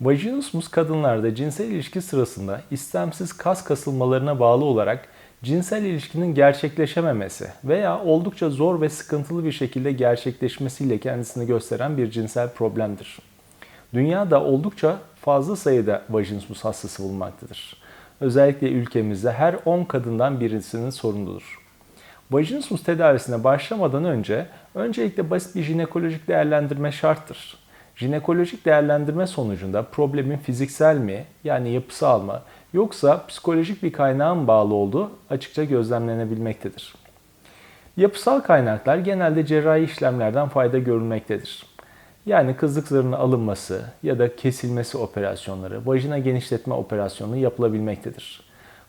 Vajinismus kadınlarda cinsel ilişki sırasında istemsiz kas kasılmalarına bağlı olarak cinsel ilişkinin gerçekleşememesi veya oldukça zor ve sıkıntılı bir şekilde gerçekleşmesiyle kendisini gösteren bir cinsel problemdir. Dünyada oldukça fazla sayıda vajinismus hastası bulunmaktadır. Özellikle ülkemizde her 10 kadından birisinin sorunudur. Vajinismus tedavisine başlamadan önce öncelikle basit bir jinekolojik değerlendirme şarttır. Jinekolojik değerlendirme sonucunda problemin fiziksel mi yani yapısal mı yoksa psikolojik bir kaynağa mı bağlı olduğu açıkça gözlemlenebilmektedir. Yapısal kaynaklar genelde cerrahi işlemlerden fayda görülmektedir. Yani kızlık zarının alınması ya da kesilmesi operasyonları, vajina genişletme operasyonu yapılabilmektedir.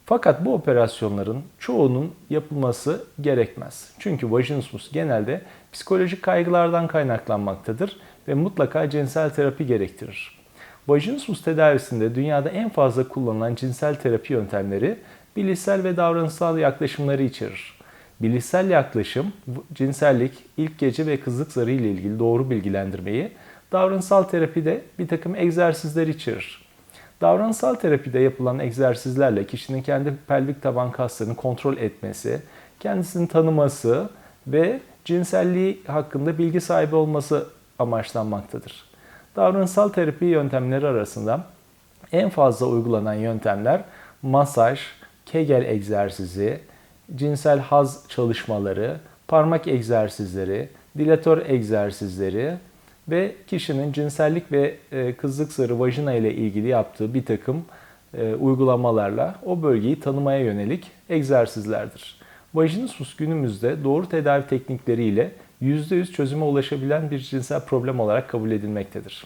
Fakat bu operasyonların çoğunun yapılması gerekmez. Çünkü vajinismus genelde psikolojik kaygılardan kaynaklanmaktadır ve mutlaka cinsel terapi gerektirir. Vajinismus tedavisinde dünyada en fazla kullanılan cinsel terapi yöntemleri bilişsel ve davranışsal yaklaşımları içerir. Bilişsel yaklaşım, cinsellik, ilk gece ve kızlık zarı ile ilgili doğru bilgilendirmeyi, davranışsal terapi de bir takım egzersizler içerir. Davranışsal terapide yapılan egzersizlerle kişinin kendi pelvik taban kaslarını kontrol etmesi, kendisini tanıması ve cinselliği hakkında bilgi sahibi olması amaçlanmaktadır. Davranışsal terapi yöntemleri arasında en fazla uygulanan yöntemler masaj, kegel egzersizi, cinsel haz çalışmaları, parmak egzersizleri, dilatör egzersizleri ve kişinin cinsellik ve e, kızlık zarı vajina ile ilgili yaptığı bir takım e, uygulamalarla o bölgeyi tanımaya yönelik egzersizlerdir. Vajinismus günümüzde doğru tedavi teknikleriyle %100 çözüme ulaşabilen bir cinsel problem olarak kabul edilmektedir.